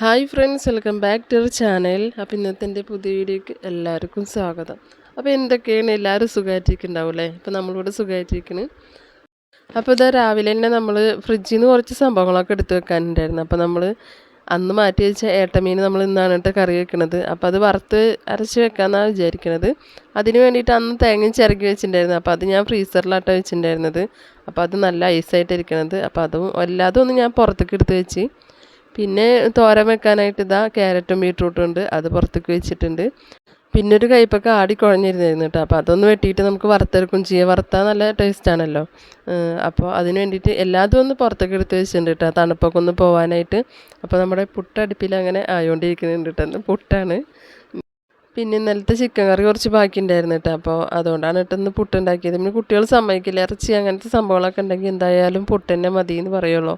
Hi friends welcome back to our channel. അപ്പോൾ ഇന്നത്തെ എന്റെ പുതിയ വീഡിയോക്ക് എല്ലാവർക്കും സ്വാഗതം. അപ്പോൾ എന്തൊക്കെയാണ്? എല്ലാവരും സുഖമായിട്ടിരിക്കുന്നുണ്ടാവും അപ്പോൾ നമ്മളിവിടെ സുഖമായിട്ടിരിക്കുന്നു അപ്പോൾ ഇതാ രാവിലെ തന്നെ നമ്മൾ ഫ്രിഡ്ജിൽ നിന്ന് കുറച്ച് സംഭവങ്ങളൊക്കെ എടുത്ത് വെക്കാനുണ്ടായിരുന്നു. അപ്പോൾ നമ്മൾ അന്ന് മാറ്റി വെച്ച ഏട്ടമീൻ നമ്മൾ ഇന്നാണ് കേട്ടോ കറി വെക്കുന്നത് അപ്പോൾ അത് വറുത്ത് അരച്ച് വെക്കാമെന്നാണ് വിചാരിക്കുന്നത് അതിന് വേണ്ടിയിട്ട് അന്ന് തേങ്ങയും ചിരകി വെച്ചിട്ടുണ്ടായിരുന്നു. അപ്പോൾ അത് ഞാൻ ഫ്രീസറിലാട്ടോ വെച്ചിട്ടുണ്ടായിരുന്നത്. അപ്പോൾ അത് നല്ല ഐസായിട്ടിരിക്കണത്. അപ്പോൾ അതും എല്ലാതും ഒന്ന് ഞാൻ പുറത്തേക്ക് എടുത്ത് വെച്ച് പിന്നെ തോരൻ വെക്കാനായിട്ട് ഇതാ ക്യാരറ്റും ബീട്രൂട്ടും ഉണ്ട്. അത് പുറത്തേക്ക് വെച്ചിട്ടുണ്ട്. പിന്നെ ഒരു കയ്പൊക്കെ ആടി കുഴഞ്ഞിരുന്നായിരുന്നു കേട്ടോ. അപ്പോൾ അതൊന്ന് വെട്ടിയിട്ട് നമുക്ക് വറുത്തെടുക്കും ചെയ്യാം. വറുത്താൽ നല്ല ടേസ്റ്റ് ആണല്ലോ. അപ്പോൾ അതിന് വേണ്ടിയിട്ട് എല്ലാതും ഒന്ന് പുറത്തേക്ക് എടുത്ത് വെച്ചിട്ടുണ്ട് കേട്ടോ. തണുപ്പൊക്കെ ഒന്ന് പോകാനായിട്ട് അപ്പോൾ നമ്മുടെ പുട്ട് പുട്ടടുപ്പിൽ അങ്ങനെ ആയോണ്ടിരിക്കുന്നുണ്ട് കേട്ടോ. പുട്ടാണ്. പിന്നെ ഇന്നലത്തെ ചിക്കൻ കറി കുറച്ച് ബാക്കി ഉണ്ടായിരുന്നു കേട്ടോ. അപ്പോൾ അതുകൊണ്ടാണ് കേട്ടോ ഇന്ന് പുട്ടുണ്ടാക്കിയത് പിന്നെ കുട്ടികൾ സമ്മതിക്കില്ല. ഇറച്ചി അങ്ങനത്തെ സംഭവങ്ങളൊക്കെ ഉണ്ടെങ്കിൽ എന്തായാലും പുട്ട് തന്നെ മതി എന്ന് പറയുള്ളൂ.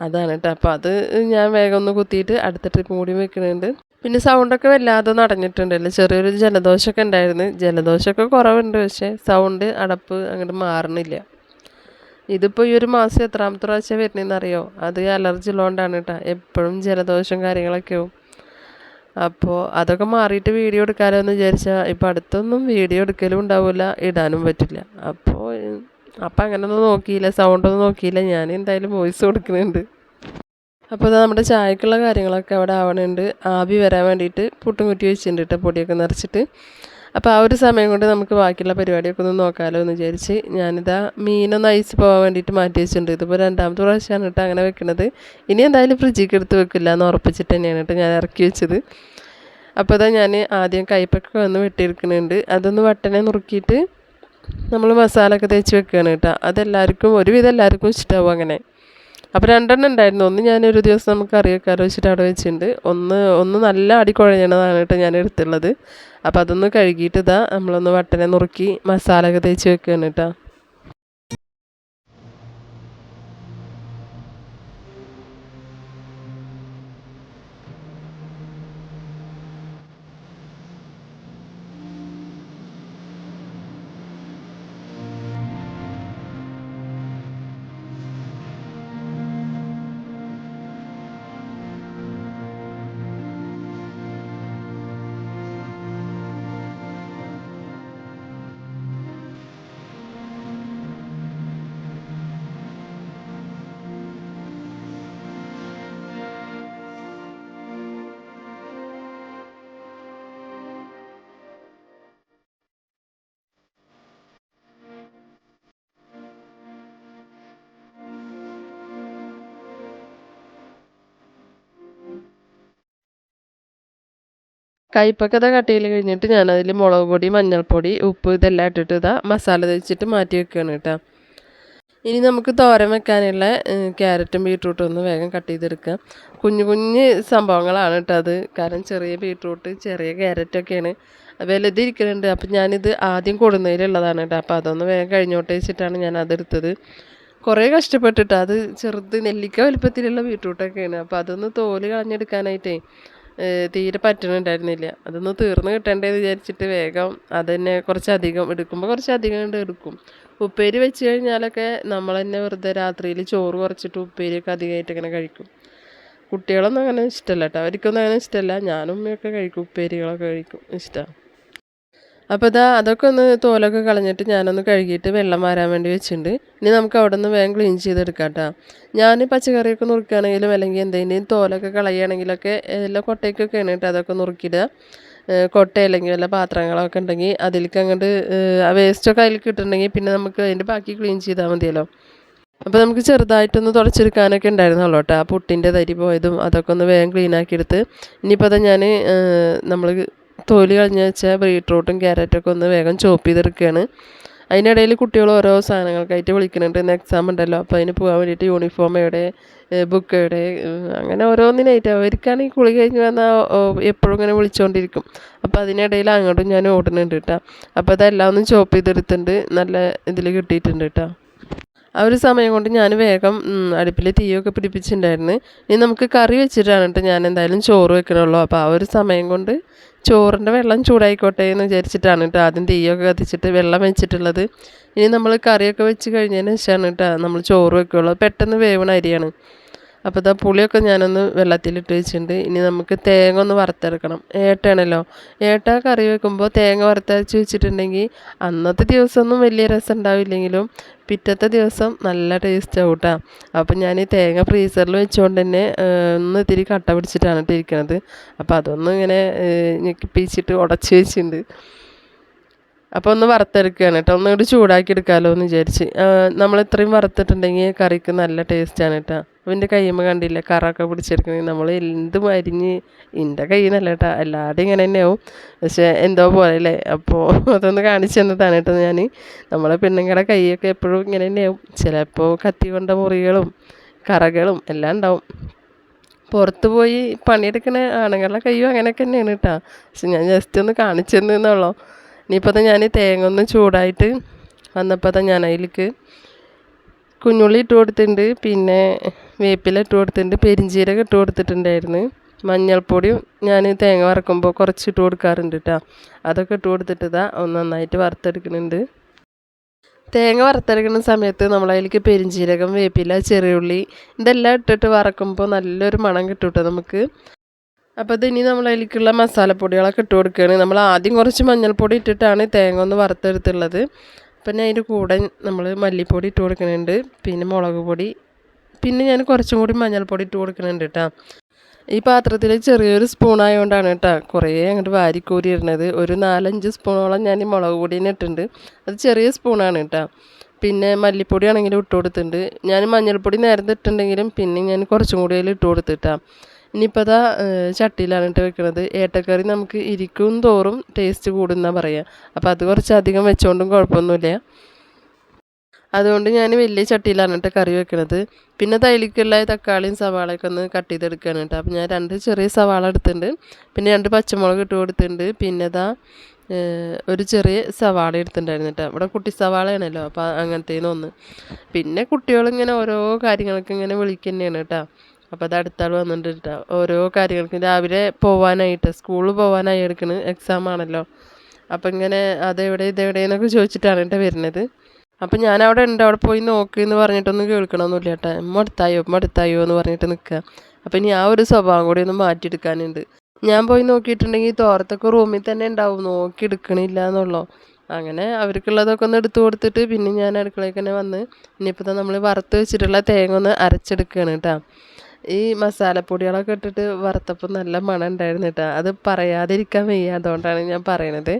അതാണ് കേട്ടോ അപ്പോൾ അത് ഞാൻ വേഗം ഒന്ന് കുത്തിയിട്ട് അടുത്ത ട്രിപ്പ് കൂടി വെക്കുന്നുണ്ട് പിന്നെ സൗണ്ടൊക്കെ വല്ലാതെ നടഞ്ഞിട്ടുണ്ടല്ലോ ചെറിയൊരു ജലദോഷമൊക്കെ ഉണ്ടായിരുന്നു. ജലദോഷമൊക്കെ കുറവുണ്ട്. പക്ഷേ സൗണ്ട് അടപ്പ് അങ്ങോട്ട് മാറണില്ല. ഇതിപ്പോൾ ഈ ഒരു മാസം എത്രാമത്തെ പ്രാവശ്യം വരുന്നതെന്ന് അറിയോ അത് അലർജി ഉള്ളതുകൊണ്ടാണ് കേട്ടോ എപ്പോഴും ജലദോഷം കാര്യങ്ങളൊക്കെ ആവും അപ്പോൾ അതൊക്കെ മാറിയിട്ട് വീഡിയോ എടുക്കാമല്ലോ എന്ന് വിചാരിച്ചാൽ ഇപ്പോൾ അടുത്തൊന്നും വീഡിയോ എടുക്കലും ഉണ്ടാവില്ല ഇടാനും പറ്റില്ല. അപ്പോൾ അപ്പം അങ്ങനൊന്നും നോക്കിയില്ല സൗണ്ടൊന്നും നോക്കിയില്ല. ഞാൻ എന്തായാലും വോയിസ് കൊടുക്കുന്നുണ്ട്. അപ്പോൾ അത് നമ്മുടെ ചായക്കുള്ള കാര്യങ്ങളൊക്കെ അവിടെ ആവണുണ്ട്. ആവി വരാൻ വേണ്ടിയിട്ട് പുട്ടും കുറ്റി വെച്ചിട്ടുണ്ട് കേട്ടോ പൊടിയൊക്കെ നിറച്ചിട്ട്. അപ്പോൾ ആ ഒരു സമയം കൊണ്ട് നമുക്ക് ബാക്കിയുള്ള പരിപാടിയൊക്കെ ഒന്ന് നോക്കാമല്ലോ എന്ന് വിചാരിച്ച് ഞാനിതാ മീനൊന്ന് ഐസ് പോകാൻ വേണ്ടിയിട്ട് മാറ്റി വെച്ചിട്ടുണ്ട്. ഇതിപ്പോൾ രണ്ടാമത്തെ പ്രാവശ്യമാണ് കേട്ടോ അങ്ങനെ വെക്കുന്നത് ഇനി എന്തായാലും ഫ്രിഡ്ജിക്ക് എടുത്ത് വെക്കില്ല എന്ന് ഉറപ്പിച്ചിട്ട് തന്നെയാണ് കേട്ടോ ഞാൻ ഇറക്കി വെച്ചത്. അപ്പോൾ ഇതാ ഞാൻ ആദ്യം കൈപ്പൊക്കെ വന്ന് വെട്ടിയെടുക്കുന്നുണ്ട്. അതൊന്ന് വട്ടനെ നുറുക്കിയിട്ട് നമ്മൾ മസാല ഒക്കെ തേച്ച് വെക്കുകയാണ് കേട്ടോ. അതെല്ലാവർക്കും ഒരുവിധം എല്ലാവർക്കും ഇഷ്ടമാവും അങ്ങനെ. അപ്പോൾ രണ്ടെണ്ണം ഉണ്ടായിരുന്നു. ഒന്ന് ഞാനൊരു ദിവസം നമുക്ക് കറിയൊക്കെ വെച്ചിട്ട് അവിടെ വെച്ചിട്ടുണ്ട്. ഒന്ന് ഒന്ന് നല്ല അടി കുഴഞ്ഞതാണ് കേട്ടോ ഞാൻ എടുത്തുള്ളത്. അപ്പോൾ അതൊന്ന് കഴുകിയിട്ട് ഇതാ നമ്മളൊന്ന് വട്ടനെ നുറുക്കി മസാല ഒക്കെ തേച്ച് വെക്കുകയാണ് കേട്ടോ. കയ്പ്പൊക്കെ ഇതാ കട്ട് ചെയ്യൽ കഴിഞ്ഞിട്ട് ഞാനതിൽ മുളക് പൊടി മഞ്ഞൾപ്പൊടി ഉപ്പ് ഇതെല്ലാം ഇട്ടിട്ട് ഇതാ മസാല തേച്ചിട്ട് മാറ്റി വെക്കുകയാണ് കേട്ടോ. ഇനി നമുക്ക് തോരൻ വെക്കാനുള്ള ക്യാരറ്റും ബീട്രൂട്ടും ഒന്ന് വേഗം കട്ട് ചെയ്തെടുക്കാം. കുഞ്ഞു കുഞ്ഞ് സംഭവങ്ങളാണ് കേട്ടോ അത്. കാരണം ചെറിയ ബീട്രൂട്ട് ചെറിയ ക്യാരറ്റൊക്കെയാണ്. വലുതിരിക്കുന്നുണ്ട് അപ്പം ഞാനിത് ആദ്യം കൊടുന്നതിലുള്ളതാണ് കേട്ടോ. അപ്പോൾ അതൊന്ന് വേഗം കഴിഞ്ഞോട്ടെ വെച്ചിട്ടാണ് ഞാൻ അതെടുത്തത് കുറേ കഷ്ടപ്പെട്ടിട്ട്. അത് ചെറുത് നെല്ലിക്ക വലുപ്പത്തിലുള്ള ബീട്രൂട്ടൊക്കെയാണ്. അപ്പോൾ അതൊന്ന് തോൽ കളഞ്ഞെടുക്കാനായിട്ടേ തീരെ പറ്റണുണ്ടായിരുന്നില്ല. അതൊന്ന് തീർന്ന് കിട്ടണ്ടേന്ന് വിചാരിച്ചിട്ട് വേഗം അത് തന്നെ കുറച്ചധികം എടുക്കുമ്പോൾ കുറച്ചധികം കൊണ്ട് എടുക്കും. ഉപ്പേരി വെച്ച് കഴിഞ്ഞാലൊക്കെ നമ്മൾ തന്നെ വെറുതെ രാത്രിയിൽ ചോറ് കുറച്ചിട്ട് ഉപ്പേരിയൊക്കെ അധികമായിട്ട് ഇങ്ങനെ കഴിക്കും. കുട്ടികളൊന്നും അങ്ങനെ ഇഷ്ടമല്ല കേട്ടോ അവർക്കൊന്നും അങ്ങനെ ഇഷ്ടമല്ല ഞാനും ഉമ്മയൊക്കെ കഴിക്കും ഉപ്പേരികളൊക്കെ കഴിക്കും. ഇഷ്ടമാണ് അപ്പോൾ ഇതാ അതൊക്കെ ഒന്ന് തോലൊക്കെ കളഞ്ഞിട്ട് ഞാനൊന്ന് കഴുകിയിട്ട് വെള്ളം മാറാൻ വേണ്ടി വെച്ചിട്ടുണ്ട്. ഇനി നമുക്ക് അവിടെ നിന്ന് വേഗം ക്ലീൻ ചെയ്തെടുക്കാം കേട്ടോ ഞാൻ പച്ചക്കറിയൊക്കെ നുറുക്കുകയാണെങ്കിലും അല്ലെങ്കിൽ എന്തെങ്കിലും തോലൊക്കെ കളയുകയാണെങ്കിലൊക്കെ എല്ലാം കൊട്ടയ്ക്കൊക്കെയാണ് കേട്ടോ അതൊക്കെ നുറുക്കിയിടുക. കൊട്ട അല്ലെങ്കിൽ വല്ല പാത്രങ്ങളൊക്കെ ഉണ്ടെങ്കിൽ അതിലേക്ക് അങ്ങോട്ട് ആ വേസ്റ്റൊക്കെ അതിലേക്ക് ഇട്ടിട്ടുണ്ടെങ്കിൽ പിന്നെ നമുക്ക് അതിന്റെ ബാക്കി ക്ലീൻ ചെയ്താൽ മതിയല്ലോ. അപ്പോൾ നമുക്ക് ചെറുതായിട്ടൊന്ന് തുടച്ചെടുക്കാനൊക്കെ ഉണ്ടായിരുന്നുള്ളൂ കേട്ടോ. ആ പുട്ടിന്റെ തരി പോയതും അതൊക്കെ ഒന്ന് വേഗം ക്ലീൻ ആക്കിയെടുത്ത്. ഇനിയിപ്പോൾ അത് ഞാൻ നമ്മൾ തോൽ കളഞ്ഞ് വെച്ച ബീട്രൂട്ടും ക്യാരറ്റൊക്കെ ഒന്ന് വേഗം ചോപ്പ് ചെയ്തെടുക്കുകയാണ് അതിനിടയിൽ കുട്ടികൾ ഓരോ സാധനങ്ങൾക്കായിട്ട് വിളിക്കുന്നുണ്ട്. ഇന്ന് എക്സാം ഉണ്ടല്ലോ. അപ്പോൾ അതിന് പോകാൻ വേണ്ടിയിട്ട് യൂണിഫോം എവിടെ ബുക്ക് എവിടെ അങ്ങനെ ഓരോന്നിനായിട്ട് അവർക്കാണെങ്കിൽ കുളി കഴിഞ്ഞ് വന്നാൽ എപ്പോഴും ഇങ്ങനെ വിളിച്ചുകൊണ്ടിരിക്കും അപ്പോൾ അതിനിടയിൽ അങ്ങോട്ടും ഞാൻ ഓടുന്നുണ്ട് കേട്ടോ. അപ്പോൾ അതെല്ലാം ഒന്ന് ചോപ്പ് ചെയ്തെടുത്തിട്ടുണ്ട്. നല്ല ഇതിൽ കിട്ടിയിട്ടുണ്ട് കേട്ടോ. ആ ഒരു സമയം കൊണ്ട് ഞാൻ വേഗം അടുപ്പിൽ തീയൊക്കെ പിടിപ്പിച്ചിട്ടുണ്ടായിരുന്നു. ഇനി നമുക്ക് കറി വെച്ചിട്ടാണ് കേട്ടോ ഞാൻ എന്തായാലും ചോറ് വെക്കണുള്ളൂ. അപ്പോൾ ആ ഒരു സമയം കൊണ്ട് ചോറിന്റെ വെള്ളം ചൂടായിക്കോട്ടെ എന്ന് വിചാരിച്ചിട്ടാണ് കേട്ടോ. ആദ്യം തീയൊക്കെ കത്തിച്ചിട്ട് വെള്ളം വെച്ചിട്ടുള്ളത്. ഇനി നമ്മൾ കറിയൊക്കെ വെച്ച് കഴിഞ്ഞതിന് ശേഷമാണ് കേട്ടോ നമ്മൾ ചോറ് വെക്കുകയുള്ളൂ പെട്ടെന്ന് വേവണ അരിയാണ്. അപ്പോൾ ഇതാ പുളിയൊക്കെ ഞാനൊന്ന് വെള്ളത്തിലിട്ട് വെച്ചിട്ടുണ്ട്. ഇനി നമുക്ക് തേങ്ങ ഒന്ന് വറുത്തെടുക്കണം. ഏട്ടാണല്ലോ. ഏട്ട കറി വെക്കുമ്പോൾ തേങ്ങ വറുത്തരച്ച് വെച്ചിട്ടുണ്ടെങ്കിൽ അന്നത്തെ ദിവസമൊന്നും വലിയ രസം ഉണ്ടാവില്ലെങ്കിലും പിറ്റത്തെ ദിവസം നല്ല ടേസ്റ്റ് കേട്ടോ അപ്പം ഞാൻ ഈ തേങ്ങ ഫ്രീസറിൽ വെച്ചുകൊണ്ട് തന്നെ ഒന്ന് ഇത്തിരി കട്ട പിടിച്ചിട്ടാണ് ഇട്ടിരിക്കുന്നത് അപ്പോൾ അതൊന്നും ഇങ്ങനെ ഞെക്കിപ്പിച്ചിട്ട് ഉടച്ച് വെച്ചിട്ടുണ്ട്. അപ്പോൾ ഒന്ന് വറുത്തെടുക്കുകയാണ് കേട്ടോ ഒന്നുകൂടി ചൂടാക്കി എടുക്കാമല്ലോ എന്ന് വിചാരിച്ച് നമ്മൾ ഇത്രയും വറുത്തിട്ടുണ്ടെങ്കിൽ കറിക്ക് നല്ല ടേസ്റ്റാണ് കേട്ടോ അവന്റെ കയ്യുമ്പോൾ കണ്ടില്ല? കറൊക്കെ പിടിച്ചെടുക്കണേ. നമ്മൾ എന്തും അരിഞ്ഞ് എന്റെ കയ്യിൽ നിന്നല്ല കേട്ടോ. എല്ലാവരുടെയും ഇങ്ങനെ തന്നെയാവും. പക്ഷേ എന്തോ പോലെ അല്ലേ? അപ്പോൾ അതൊന്ന് കാണിച്ചു തന്നതാണ് കേട്ടോ ഞാൻ നമ്മളെ പെണ്ണുങ്ങളുടെ കൈയൊക്കെ എപ്പോഴും ഇങ്ങനെ തന്നെയാവും. ചിലപ്പോൾ കത്തി കൊണ്ട മുറികളും കറകളും എല്ലാം ഉണ്ടാവും. പുറത്ത് പോയി പണിയെടുക്കുന്ന ആണുങ്ങളുടെ കയ്യും അങ്ങനെയൊക്കെ തന്നെയാണ് കേട്ടോ. പക്ഷെ ഞാൻ ജസ്റ്റ് ഒന്ന് കാണിച്ചു തന്നെന്നുള്ളൂ ഇനിയിപ്പോൾ ഞാൻ തേങ്ങ ഒന്ന് ചൂടായിട്ട് വന്നപ്പോൾ ഞാൻ അതിലേക്ക് കുഞ്ഞുള്ളി ഇട്ട് കൊടുത്തിട്ടുണ്ട്. പിന്നെ വേപ്പില ഇട്ട് കൊടുത്തിട്ടുണ്ട്. പെരിഞ്ചീരകം ഇട്ട് കൊടുത്തിട്ടുണ്ടായിരുന്നു. മഞ്ഞൾപ്പൊടിയും ഞാൻ തേങ്ങ വറക്കുമ്പോൾ കുറച്ച് ഇട്ട് കൊടുക്കാറുണ്ട് കേട്ടോ അതൊക്കെ ഇട്ട് കൊടുത്തിട്ട് ഇതാ ഒന്ന് നന്നായിട്ട് വറുത്തെടുക്കുന്നുണ്ട്. തേങ്ങ വറുത്തെടുക്കുന്ന സമയത്ത് നമ്മളതിലേക്ക് പെരിഞ്ചീരകം വേപ്പില ചെറിയുള്ളി ഇതെല്ലാം ഇട്ടിട്ട് വറക്കുമ്പോൾ നല്ലൊരു മണം കിട്ടും കേട്ടോ നമുക്ക്. അപ്പോൾ ഇതിനി നമ്മൾ അതിലേക്കുള്ള മസാലപ്പൊടികളൊക്കെ ഇട്ട് കൊടുക്കുകയാണ്. നമ്മൾ ആദ്യം കുറച്ച് മഞ്ഞൾപ്പൊടി ഇട്ടിട്ടാണ് തേങ്ങ ഒന്ന് വറുത്തെടുത്തുള്ളത്. പിന്നെ അതിന്റെ കൂടെ നമ്മൾ മല്ലിപ്പൊടി ഇട്ട് കൊടുക്കുന്നുണ്ട്. പിന്നെ മുളക് പൊടി. പിന്നെ ഞാൻ കുറച്ചും കൂടി മഞ്ഞൾപ്പൊടി ഇട്ട് കൊടുക്കുന്നുണ്ട് കേട്ടോ ഈ പാത്രത്തിൽ ചെറിയൊരു സ്പൂൺ ആയതുകൊണ്ടാണ് കേട്ടോ കുറേ അങ്ങോട്ട് വാരിക്കോരി ഇടുന്നത്. ഒരു നാലഞ്ച് സ്പൂണോളം ഞാൻ ഈ മുളക് പൊടിയിൽ ഇട്ടിട്ടുണ്ട്. അത് ചെറിയ സ്പൂണാണ് കേട്ടോ പിന്നെ മല്ലിപ്പൊടി ആണെങ്കിലും ഇട്ട് കൊടുത്തിട്ടുണ്ട്. ഞാൻ മഞ്ഞൾപ്പൊടി നേരത്തെ ഇട്ടിട്ടുണ്ടെങ്കിലും പിന്നെ ഞാൻ കുറച്ചും കൂടി അതിൽ ഇട്ട് കൊടുത്തിട്ടാണ് ഇനിയിപ്പോൾ അതാ ചട്ടിയിലാണ് ഇട്ട് വെക്കുന്നത് ഏട്ടക്കറി നമുക്ക് ഇരിക്കും തോറും ടേസ്റ്റ് കൂടുന്ന പറയാം. അപ്പോൾ അത് കുറച്ച് അധികം വെച്ചുകൊണ്ടും കുഴപ്പമൊന്നുമില്ല. അതുകൊണ്ട് ഞാൻ വലിയ ചട്ടിയിലാണ് കേട്ടോ കറി വെക്കുന്നത് പിന്നെ തൈലിക്കുള്ള തക്കാളിയും സവാളയൊക്കെ ഒന്ന് കട്ട് ചെയ്തെടുക്കുകയാണ് കേട്ടോ അപ്പോൾ ഞാൻ രണ്ട് ചെറിയ സവാള എടുത്തിട്ടുണ്ട്. പിന്നെ രണ്ട് പച്ചമുളക് ഇട്ട് കൊടുത്തിട്ടുണ്ട്. പിന്നെ ഇതാ ഒരു ചെറിയ സവാള എടുത്തിട്ടുണ്ടായിരുന്നു കേട്ടോ ഇവിടെ കുട്ടി സവാളയാണല്ലോ അപ്പോൾ അങ്ങനത്തേന്ന് ഒന്ന്. പിന്നെ കുട്ടികളിങ്ങനെ ഓരോ കാര്യങ്ങൾക്ക് ഇങ്ങനെ വിളിക്കുന്നതാണ് കേട്ടോ അപ്പോൾ അത് അടുത്ത ആൾ വന്നിട്ടുണ്ട്. കേട്ടോ ഓരോ കാര്യങ്ങൾക്കും രാവിലെ പോവാനായിട്ട് സ്കൂളിൽ പോവാനായി എടുക്കണ് എക്സാം ആണല്ലോ. അപ്പം ഇങ്ങനെ അതെവിടെ ഇതെവിടെ എന്നൊക്കെ ചോദിച്ചിട്ടാണ് കേട്ടോ വരുന്നത്. അപ്പം ഞാൻ അവിടെ ഉണ്ട് അവിടെ പോയി നോക്കി എന്ന് പറഞ്ഞിട്ടൊന്നും കേൾക്കണമെന്നില്ല കേട്ടോ. ഉമ്മ എടുത്തായോ ഉമ്മ എടുത്തായോ എന്ന് പറഞ്ഞിട്ട് നിൽക്കുക അപ്പം ഇനി ആ ഒരു സ്വഭാവം കൂടി ഒന്ന് മാറ്റിയെടുക്കാനുണ്ട്. ഞാൻ പോയി നോക്കിയിട്ടുണ്ടെങ്കിൽ തോറത്തൊക്കെ റൂമിൽ തന്നെ ഉണ്ടാവും നോക്കി എടുക്കണില്ല എന്നുള്ളൂ. അങ്ങനെ അവർക്കുള്ളതൊക്കെ ഒന്ന് എടുത്തു കൊടുത്തിട്ട് പിന്നെ ഞാൻ അടുക്കളയിൽ തന്നെ വന്ന് ഇനിയിപ്പോൾ നമ്മൾ വറുത്ത് വെച്ചിട്ടുള്ള തേങ്ങ ഒന്ന് അരച്ചെടുക്കുകയാണ് കേട്ടോ. ഈ മസാലപ്പൊടികളൊക്കെ ഇട്ടിട്ട് വറുത്തപ്പോൾ നല്ല മണം ഉണ്ടായിരുന്നു കേട്ടോ. അത് പറയാതിരിക്കാൻ വയ്യ അതുകൊണ്ടാണ് ഞാൻ പറയണത്.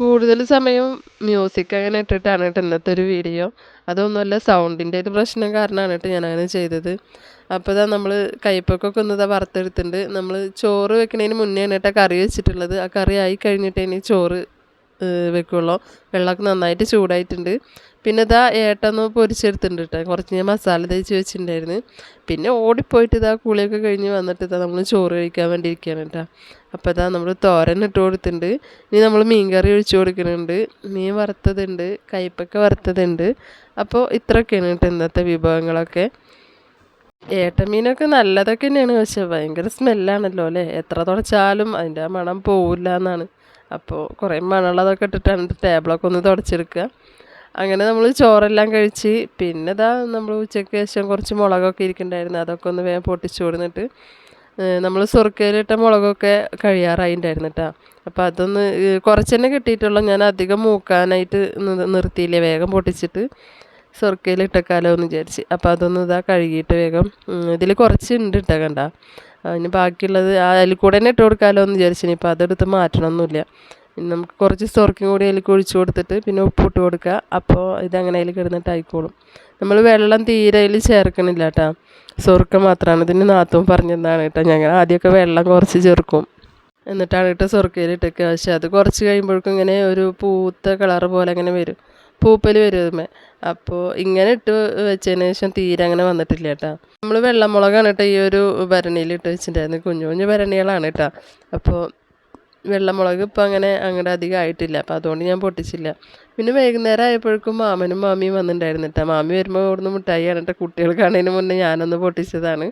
കൂടുതൽ സമയം മ്യൂസിക് അങ്ങനെ ഇട്ടിട്ടാണ് കേട്ടോ ഇന്നത്തെ ഒരു വീഡിയോ അതൊന്നുമല്ല സൗണ്ടിന്റെ ഒരു പ്രശ്നം കാരണമാണ് കേട്ടോ ഞാൻ അങ്ങനെ ചെയ്തത്. അപ്പോൾ ഇതാ നമ്മൾ കയ്പക്കൊക്കെ ഒന്ന് ഇതാ വറുത്തെടുത്തിട്ടുണ്ട്. നമ്മൾ ചോറ് വെക്കുന്നതിന് മുന്നേ കേട്ടോ കറി വെച്ചിട്ടുള്ളത്. ആ കറി ആയി കഴിഞ്ഞിട്ട് ഇനി ചോറ് വെക്കുള്ളൂ. വെള്ളമൊക്കെ നന്നായിട്ട് ചൂടായിട്ടുണ്ട്. പിന്നെ ഇതാ ഏട്ടൊന്ന് പൊരിച്ചെടുത്തിട്ടുണ്ട് കേട്ടോ. കുറച്ച് ഞാൻ മസാല തേച്ച് വെച്ചിട്ടുണ്ടായിരുന്നു. പിന്നെ ഓടിപ്പോയിട്ട് ഇതാ കുളിയൊക്കെ കഴിഞ്ഞ് വന്നിട്ട് ഇതാ നമ്മൾ ചോറ് കഴിക്കാൻ വേണ്ടി ഇരിക്കുകയാണ് കേട്ടോ. അപ്പോൾ അതാ നമ്മൾ തോരൻ ഇട്ട് കൊടുത്തിട്ടുണ്ട് ഇനി നമ്മൾ മീൻകറി ഒഴിച്ചു കൊടുക്കുന്നുണ്ട് മീൻ വറുത്തതുണ്ട് കയ്പക്ക വറുത്തതുണ്ട്. അപ്പോൾ ഇത്രയൊക്കെയാണ് കേട്ടോ ഇന്നത്തെ വിഭവങ്ങളൊക്കെ. ഏട്ടമീനൊക്കെ നല്ലതൊക്കെ തന്നെയാണ് പക്ഷെ ഭയങ്കര സ്മെല്ലാണല്ലോ അല്ലേ? എത്ര തുടച്ചാലും അതിന്റെ മണം പോവില്ല എന്നാണ്. അപ്പോൾ കുറേ മണമുള്ളതൊക്കെ ഇട്ടിട്ടാണ് ടേബിളൊക്കെ ഒന്ന് തുടച്ചെടുക്കുക. അങ്ങനെ നമ്മൾ ചോറെല്ലാം കഴിച്ച് പിന്നെ ഇതാ നമ്മൾ ഉച്ചയ്ക്ക് ശേഷം കുറച്ച് മുളകൊക്കെ ഇരിക്കുന്നുണ്ടായിരുന്നു. അതൊക്കെ ഒന്ന് വേഗം പൊട്ടിച്ചു കൊടുത്തിട്ട് നമ്മൾ സുർക്കയിലിട്ട മുളകൊക്കെ കഴിയാറായിണ്ടായിരുന്നു കേട്ടോ അപ്പോൾ അതൊന്ന് കുറച്ച് തന്നെ കിട്ടിയിട്ടുള്ളൂ. ഞാൻ അധികം മൂക്കാനായിട്ട് നിർത്തിയില്ലേ വേഗം പൊട്ടിച്ചിട്ട് സുർക്കയിൽ ഇട്ടേക്കാലോ എന്ന് വിചാരിച്ച്. അപ്പോൾ അതൊന്ന് ഇതാ കഴുകിയിട്ട് വേഗം ഇതിൽ കുറച്ച് ഉണ്ട് ഇട്ടേക്കണ്ട കണ്ട അതിന് ബാക്കിയുള്ളത് അതിൽ കൂടെ തന്നെ ഇട്ട് കൊടുക്കാമല്ലോ എന്ന് വിചാരിച്ചു. ഇനിയിപ്പോൾ അതെടുത്ത് മാറ്റണമൊന്നുമില്ല നമുക്ക് കുറച്ച് സ്വർക്കും കൂടി അതിലേക്ക് ഒഴിച്ചു കൊടുത്തിട്ട് പിന്നെ ഉപ്പിട്ട് കൊടുക്കുക അപ്പോൾ ഇതങ്ങനെ അതിൽ കിടന്നിട്ട് ആയിക്കോളും നമ്മൾ വെള്ളം തീരെ അതിൽ ചേർക്കണില്ല കേട്ടോ സ്വർക്ക മാത്രമാണ് ഇതിന് നാത്തും പറഞ്ഞതാണ് കേട്ടോ ഞങ്ങൾ ആദ്യമൊക്കെ വെള്ളം കുറച്ച് ചേർക്കും. എന്നിട്ടാണ് ഇട്ട് സ്വർക്കയിലിട്ടൊക്കെ പക്ഷേ അത് കുറച്ച് കഴിയുമ്പോഴേക്കും ഇങ്ങനെ ഒരു പൂത്ത കളർ പോലെ അങ്ങനെ വരും. പൂപ്പൽ വരും അതുമേ അപ്പോൾ ഇങ്ങനെ ഇട്ട് വെച്ചതിന് ശേഷം തീരെ അങ്ങനെ വന്നിട്ടില്ല കേട്ടോ നമ്മൾ വെള്ളമുളകാണ് കേട്ടോ ഈ ഒരു ഭരണിയിൽ ഇട്ട് വെച്ചിട്ടുണ്ടായിരുന്നത്. കുഞ്ഞു കുഞ്ഞു ഭരണികളാണ് കേട്ടോ അപ്പോൾ വെള്ളമുളക് ഇപ്പം അങ്ങനെ അങ്ങോട്ട് അധികം ആയിട്ടില്ല. അപ്പം അതുകൊണ്ട് ഞാൻ പൊട്ടിച്ചില്ല. പിന്നെ വൈകുന്നേരം ആയപ്പോഴേക്കും മാമനും മാമിയും വന്നിട്ടുണ്ടായിരുന്നു കേട്ടോ മാമി വരുമ്പോൾ ഇവിടുന്ന് മിഠായി കേട്ടോ കുട്ടികൾ കാണുന്നതിന് മുന്നേ ഞാനൊന്ന് പൊട്ടിച്ചതാണ്.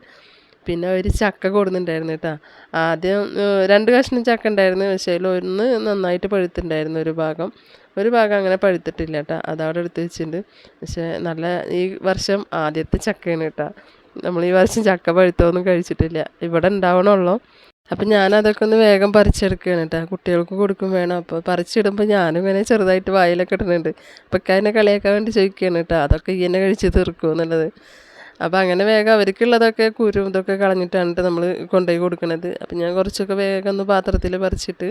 പിന്നെ ഒരു ചക്ക കൊടുന്നുണ്ടായിരുന്നു കേട്ടോ ആദ്യം രണ്ട് കഷ്ണം ചക്ക ഉണ്ടായിരുന്നു. പക്ഷേ ഒന്ന് നന്നായിട്ട് പഴുത്തിണ്ടായിരുന്നു ഒരു ഭാഗം. ഒരു ഭാഗം അങ്ങനെ പഴുത്തിട്ടില്ല കേട്ടോ അതവിടെ എടുത്ത് വെച്ചിട്ടുണ്ട്. പക്ഷേ നല്ല ഈ വർഷം ആദ്യത്തെ ചക്കയാണ് കേട്ടോ നമ്മൾ ഈ വർഷം ചക്ക പഴുത്തൊന്നും കഴിച്ചിട്ടില്ല. ഇവിടെ ഉണ്ടാവണുള്ളൂ. അപ്പം ഞാനതൊക്കെ ഒന്ന് വേഗം പറിച്ചെടുക്കുകയാണ് കേട്ടോ കുട്ടികൾക്ക് കൊടുക്കും വേണം. അപ്പോൾ പറിച്ചിടുമ്പോൾ ഞാനും ഇങ്ങനെ ചെറുതായിട്ട് വായിലൊക്കെ ഇടുന്നുണ്ട്. അപ്പോൾ ഒക്കെ അതിനെ കളിയാക്കാൻ വേണ്ടി ചോദിക്കുകയാണ് കേട്ടോ അതൊക്കെ തന്നെ കഴിച്ച് തീർക്കും എന്നുള്ളത്. അപ്പോൾ അങ്ങനെ വേഗം അവർക്കുള്ളതൊക്കെ കുരും ഇതൊക്കെ കളഞ്ഞിട്ടാണ് നമ്മൾ കൊണ്ടുപോയി കൊടുക്കുന്നത് അപ്പം ഞാൻ കുറച്ചൊക്കെ വേഗം ഒന്ന് പാത്രത്തിൽ പറിച്ചിട്ട്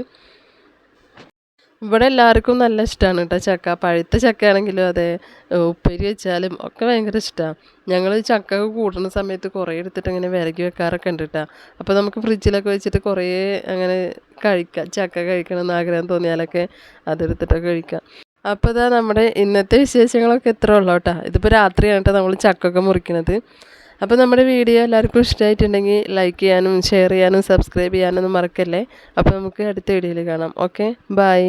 ഇവിടെ എല്ലാവർക്കും നല്ല ഇഷ്ടമാണ് കേട്ടോ ചക്ക. പഴുത്ത ചക്ക ആണെങ്കിലും അതെ ഉപ്പേരി വെച്ചാലും ഒക്കെ ഭയങ്കര ഇഷ്ടമാണ് ഞങ്ങൾ ചക്ക കൂടുന്ന സമയത്ത് കുറേ എടുത്തിട്ട് ഇങ്ങനെ വിരകി വെക്കാറൊക്കെ ഉണ്ട് കേട്ടോ. അപ്പോൾ നമുക്ക് ഫ്രിഡ്ജിലൊക്കെ വെച്ചിട്ട് കുറേ അങ്ങനെ കഴിക്കാം ചക്ക കഴിക്കണം എന്ന് ആഗ്രഹം തോന്നിയാലൊക്കെ അതെടുത്തിട്ടൊക്കെ കഴിക്കാം. അപ്പോൾ ഇതാ നമ്മുടെ ഇന്നത്തെ വിശേഷങ്ങളൊക്കെ ഇത്ര ഉള്ളൂ കേട്ടോ. ഇതിപ്പോൾ രാത്രിയാണ് കേട്ടോ നമ്മൾ ചക്കൊക്കെ മുറിക്കണത്. അപ്പോൾ നമ്മുടെ വീഡിയോ എല്ലാവർക്കും ഇഷ്ടമായിട്ടുണ്ടെങ്കിൽ ലൈക്ക് ചെയ്യാനും ഷെയർ ചെയ്യാനും സബ്സ്ക്രൈബ് ചെയ്യാനൊന്നും മറക്കല്ലേ? അപ്പോൾ നമുക്ക് അടുത്ത വീഡിയോയിൽ കാണാം. Okay bye